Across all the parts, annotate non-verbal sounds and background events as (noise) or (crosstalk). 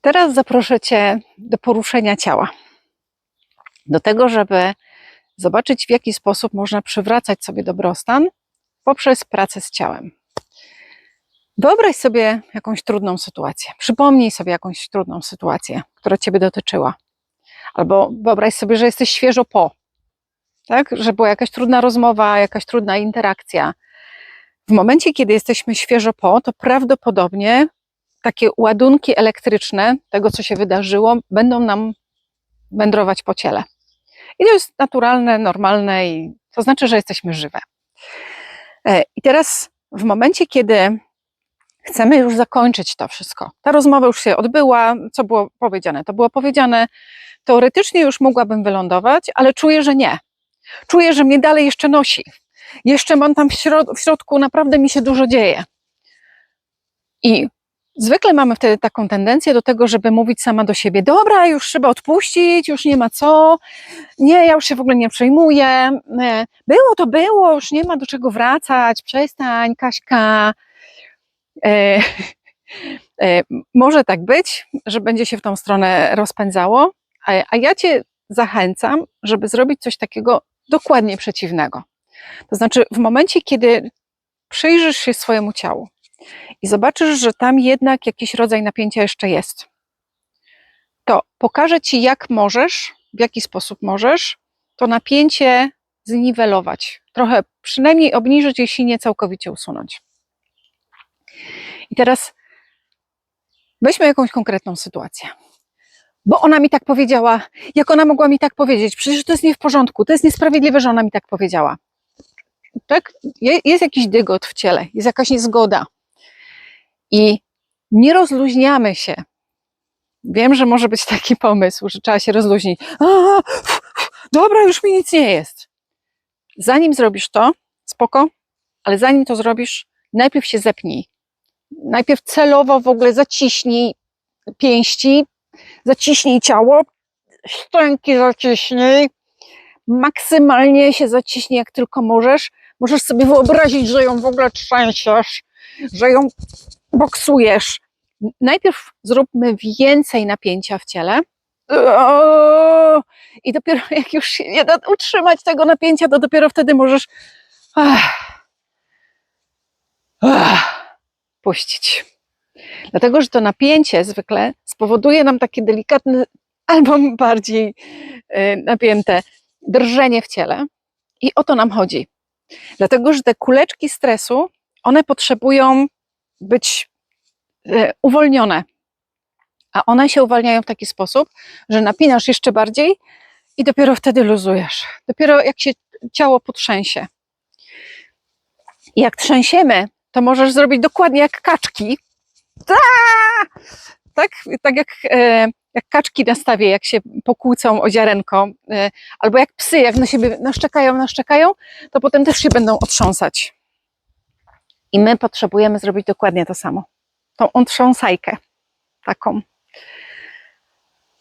Teraz zaproszę Cię do poruszenia ciała. Do tego, żeby zobaczyć, w jaki sposób można przywracać sobie dobrostan poprzez pracę z ciałem. Wyobraź sobie jakąś trudną sytuację. Przypomnij sobie jakąś trudną sytuację, która Ciebie dotyczyła. Albo wyobraź sobie, że jesteś świeżo po. Tak? Że była jakaś trudna rozmowa, jakaś trudna interakcja. W momencie, kiedy jesteśmy świeżo po, to prawdopodobnie takie ładunki elektryczne tego, co się wydarzyło, będą nam wędrować po ciele. I to jest naturalne, normalne i to znaczy, że jesteśmy żywe. E, I teraz w momencie, kiedy chcemy już zakończyć to wszystko, ta rozmowa już się odbyła, co było powiedziane, to było powiedziane, teoretycznie już mogłabym wylądować, ale czuję, że nie. Czuję, że mnie dalej jeszcze nosi. Jeszcze mam tam w, środ- w środku, naprawdę mi się dużo dzieje. I zwykle mamy wtedy taką tendencję do tego, żeby mówić sama do siebie: Dobra, już trzeba odpuścić, już nie ma co, nie, ja już się w ogóle nie przejmuję. e, Było to było, już nie ma do czego wracać, przestań, Kaśka. E, (laughs) e, może tak być, że będzie się w tą stronę rozpędzało, a, a ja Cię zachęcam, żeby zrobić coś takiego dokładnie przeciwnego. To znaczy, w momencie, kiedy przyjrzysz się swojemu ciału i zobaczysz, że tam jednak jakiś rodzaj napięcia jeszcze jest, to pokażę Ci, jak możesz, w jaki sposób możesz to napięcie zniwelować. Trochę przynajmniej obniżyć, jeśli nie całkowicie usunąć. I teraz weźmy jakąś konkretną sytuację. Bo ona mi tak powiedziała, jak ona mogła mi tak powiedzieć? Przecież to jest nie w porządku, to jest niesprawiedliwe, że ona mi tak powiedziała. Tak? Je- Jest jakiś dygot w ciele, jest jakaś niezgoda. I nie rozluźniamy się. Wiem, że może być taki pomysł, że trzeba się rozluźnić. A, dobra, już mi nic nie jest. Zanim zrobisz to, spoko, ale zanim to zrobisz, najpierw się zepnij. Najpierw celowo w ogóle zaciśnij pięści, zaciśnij ciało, szczęki zaciśnij, maksymalnie się zaciśnij jak tylko możesz. Możesz sobie wyobrazić, że ją w ogóle trzęsiesz, że ją boksujesz. Najpierw zróbmy więcej napięcia w ciele. I dopiero jak już się nie da utrzymać tego napięcia, to dopiero wtedy możesz ach, ach, puścić. Dlatego, że to napięcie zwykle spowoduje nam takie delikatne, albo bardziej y, napięte drżenie w ciele. I o to nam chodzi. Dlatego, że te kuleczki stresu, one potrzebują być e, uwolnione. A one się uwalniają w taki sposób, że napinasz jeszcze bardziej i dopiero wtedy luzujesz. Dopiero jak się ciało potrzęsie. I jak trzęsiemy, to możesz zrobić dokładnie jak kaczki. Ta! Tak, tak jak, e, jak kaczki na stawie, jak się pokłócą o ziarenko, e, albo jak psy, jak na siebie naszczekają, naszczekają, to potem też się będą otrząsać. I my potrzebujemy zrobić dokładnie to samo. Tą otrząsajkę taką.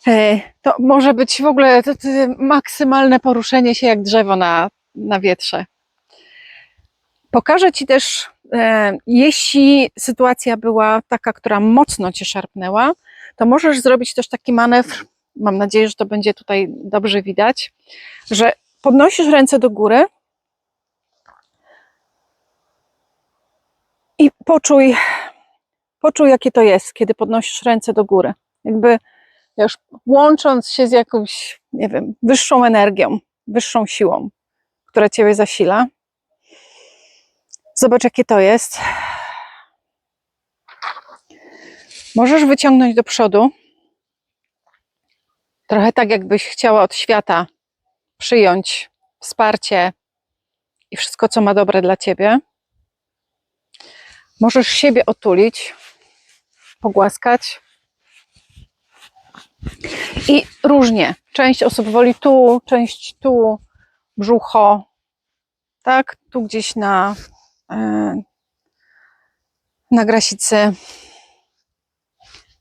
E, To może być w ogóle to, to maksymalne poruszenie się jak drzewo na, na wietrze. Pokażę Ci też, e, jeśli sytuacja była taka, która mocno Cię szarpnęła, to możesz zrobić też taki manewr. Mam nadzieję, że to będzie tutaj dobrze widać, że podnosisz ręce do góry i poczuj, poczuj, jakie to jest, kiedy podnosisz ręce do góry. Jakby już łącząc się z jakąś, nie wiem, wyższą energią, wyższą siłą, która Ciebie zasila. Zobacz, jakie to jest. Możesz wyciągnąć do przodu. Trochę tak, jakbyś chciała od świata przyjąć wsparcie i wszystko, co ma dobre dla ciebie. Możesz siebie otulić, pogłaskać. I różnie. Część osób woli tu, część tu, brzucho, tak, tu gdzieś na, e, na grasicy.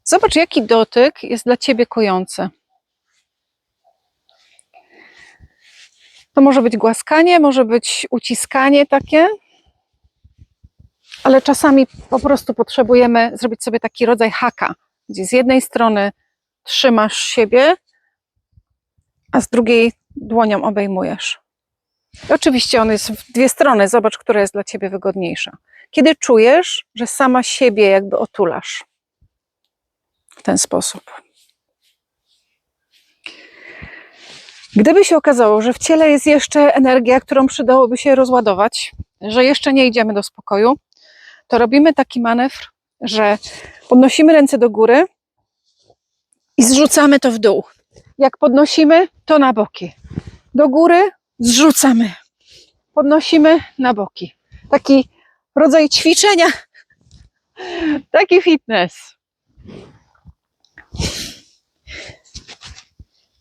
Zobacz, jaki dotyk jest dla ciebie kojący. To może być głaskanie, może być uciskanie takie, ale czasami po prostu potrzebujemy zrobić sobie taki rodzaj haka, gdzie z jednej strony trzymasz siebie, a z drugiej dłonią obejmujesz. I Oczywiście on jest w dwie strony, zobacz, która jest dla ciebie wygodniejsza. Kiedy czujesz, że sama siebie jakby otulasz w ten sposób. Gdyby się okazało, że w ciele jest jeszcze energia, którą przydałoby się rozładować, że jeszcze nie idziemy do spokoju, to robimy taki manewr, że podnosimy ręce do góry i zrzucamy to w dół. Jak podnosimy, to na boki. Do góry zrzucamy. Podnosimy na boki. Taki rodzaj ćwiczenia, (laughs) taki fitness.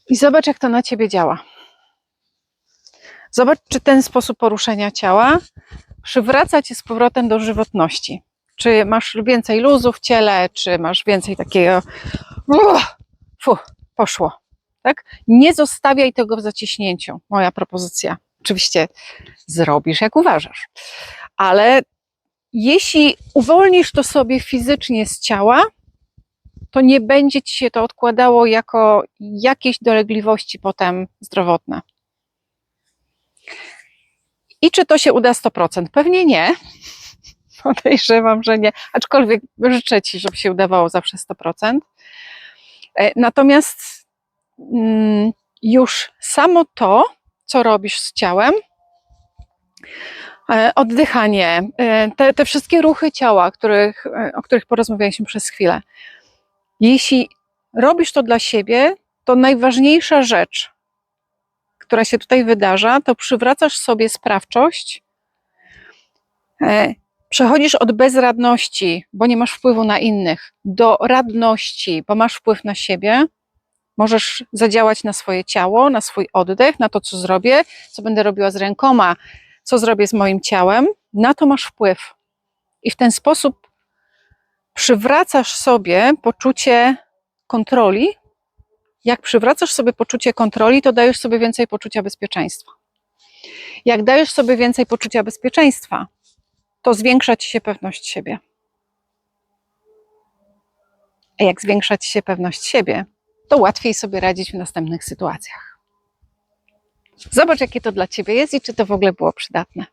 I zobacz, jak to na ciebie działa. Zobacz, czy ten sposób poruszenia ciała przywraca cię z powrotem do żywotności. Czy masz więcej luzu w ciele, czy masz więcej takiego. Fu, poszło. Tak? Nie zostawiaj tego w zaciśnięciu. Moja propozycja. Oczywiście zrobisz, jak uważasz. Ale jeśli uwolnisz to sobie fizycznie z ciała, to nie będzie ci się to odkładało jako jakieś dolegliwości potem zdrowotne. I czy to się uda 100%? Pewnie nie. Podejrzewam, że nie. Aczkolwiek życzę ci, żeby się udawało zawsze 100%. E, Natomiast mm, już samo to, co robisz z ciałem, e, oddychanie, e, te, te wszystkie ruchy ciała, których, o których porozmawialiśmy przez chwilę. Jeśli robisz to dla siebie, to najważniejsza rzecz, która się tutaj wydarza, to przywracasz sobie sprawczość, e, przechodzisz od bezradności, bo nie masz wpływu na innych, do radności, bo masz wpływ na siebie. Możesz zadziałać na swoje ciało, na swój oddech, na to, co zrobię, co będę robiła z rękoma, co zrobię z moim ciałem. Na to masz wpływ. I w ten sposób przywracasz sobie poczucie kontroli. Jak przywracasz sobie poczucie kontroli, to dajesz sobie więcej poczucia bezpieczeństwa. Jak dajesz sobie więcej poczucia bezpieczeństwa, to zwiększa ci się pewność siebie. A jak zwiększa ci się pewność siebie, to łatwiej sobie radzić w następnych sytuacjach. Zobacz, jakie to dla ciebie jest i czy to w ogóle było przydatne.